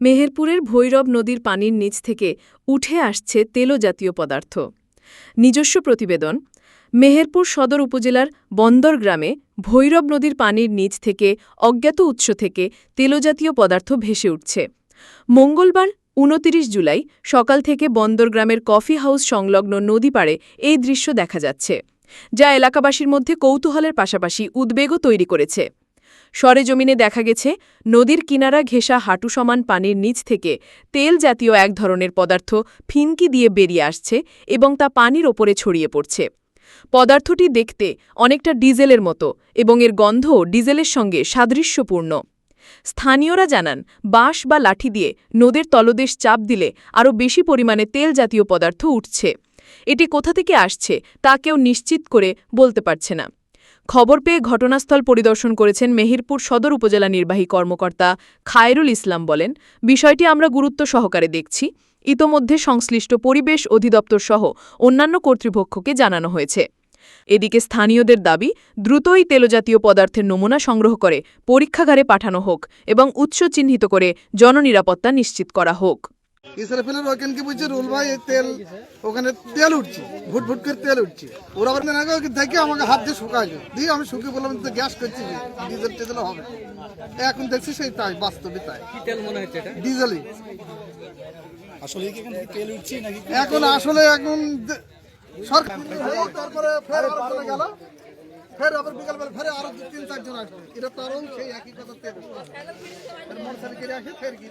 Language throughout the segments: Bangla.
মেহেরপুরের ভৈরব নদীর পানির নিচ থেকে উঠে আসছে তেলো জাতীয় পদার্থ। নিজস্ব প্রতিবেদন, মেহেরপুর সদর উপজেলার বন্দর গ্রামে ভৈরব নদীর পানির নিচ থেকে অজ্ঞাত উৎস থেকে তেলোজাতীয় পদার্থ ভেসে উঠছে। মঙ্গলবার উনতিরিশ জুলাই সকাল থেকে বন্দরগ্রামের কফি হাউস সংলগ্ন নদী পাড়ে এই দৃশ্য দেখা যাচ্ছে, যা এলাকাবাসীর মধ্যে কৌতূহলের পাশাপাশি উদ্বেগও তৈরি করেছে। সরেজমিনে দেখা গেছে, নদীর কিনারা ঘেঁষা হাঁটু সমান পানির নিচ থেকে তেল জাতীয় এক ধরনের পদার্থ ফিনকি দিয়ে বেরিয়ে আসছে এবং তা পানির ওপরে ছড়িয়ে পড়ছে। পদার্থটি দেখতে অনেকটা ডিজেলের মতো এবং এর গন্ধও ডিজেলের সঙ্গে সাদৃশ্যপূর্ণ। স্থানীয়রা জানান, বাঁশ বা লাঠি দিয়ে নদের তলদেশ চাপ দিলে আরও বেশি পরিমাণে তেল জাতীয় পদার্থ উঠছে। এটি কোথা থেকে আসছে তা কেউ নিশ্চিত করে বলতে পারছে না। খবর পেয়ে ঘটনাস্থল পরিদর্শন করেছেন মেহেরপুর সদর উপজেলা নির্বাহী কর্মকর্তা খায়রুল ইসলাম বলেন, বিষয়টি আমরা গুরুত্ব সহকারে দেখছি। ইতোমধ্যে সংশ্লিষ্ট পরিবেশ অধিদপ্তর সহ অন্যান্য কর্তৃপক্ষকে জানানো হয়েছে। এদিকে স্থানীয়দের দাবি দ্রুতই তেলজাতীয় পদার্থের নমুনা সংগ্রহ করে পরীক্ষাগারে পাঠানো হোক এবং উৎস চিহ্নিত করে জননিরাপত্তা নিশ্চিত করা হোক। ইসরাফিলের ওখানকে বলছে রুল ভাই তেল ওখানে তেল উঠছে ভুট ভুট করে তেল উঠছে। ওরা আগে ওকে দেখে আমাকে হাত দিয়ে শুকাইলো। দিয়ে আমি শুকিয়ে বললাম তো গ্যাস করছি ডিজেল টিজেল হবে এখন দেখছি সেই তাই বাস্তবে তাই। ডিজেলই। আসলে কি এখান থেকে তেল উঠছে নাকি? এখন আসলে এখন সরকার তারপরে ফের আবার গেল। ফের আবার বিকালবেলা ফের আরও দু তিন চারজন আসলো এটা তারও সেই একই কথা তেল ফের মোটরসাইকেলে আসে ফের কি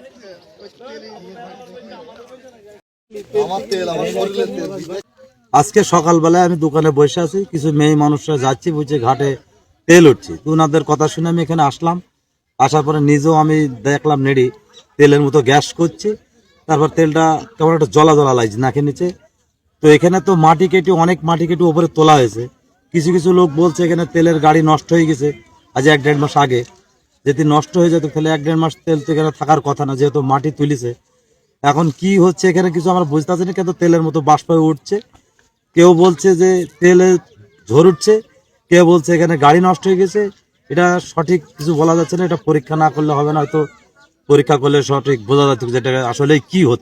আমার তেল আমার শরীরের তেল। আজকে সকালবেলায় আমি দোকানে বসে আছি কিছু মেয়ে মানুষরা যাচ্ছি বুঝছে ঘাটে তেল উঠছে। তো ওনাদের কথা শুনে আমি এখানে আসলাম। আসার পরে নিজেও আমি দেখলাম নেড়ি তেলের মতো গ্যাস করছে। তারপর তেলটা কেমন একটা জলা জলা লাগছে নাকের নিচে। তো এখানে তো মাটি কেটে, অনেক মাটি কেটে উপরে তোলা হয়েছে। কিছু কিছু লোক বলছে এখানে তেলের গাড়ি নষ্ট হয়ে গেছে আজ এক দেড় মাস আগে। যদি নষ্ট হয়ে যেত তাহলে এক দেড় মাস তেল তো এখানে থাকার কথা না, যেহেতু মাটি তুলিছে। এখন কি হচ্ছে এখানে কিছু আমরা বুঝতে পারছি না, কিন্তু তেলের মতো বাষ্প উঠছে। কেউ বলছে যে তেলে ঝোর উঠছে, কেউ বলছে এখানে গাড়ি নষ্ট হয়ে গেছে। এটা সঠিক কিছু বলা যাচ্ছে না, এটা পরীক্ষা না করলে হবে না, হয়তো পরীক্ষা করলে সঠিক বোঝা যাচ্ছে যেটা আসলে কি হচ্ছে।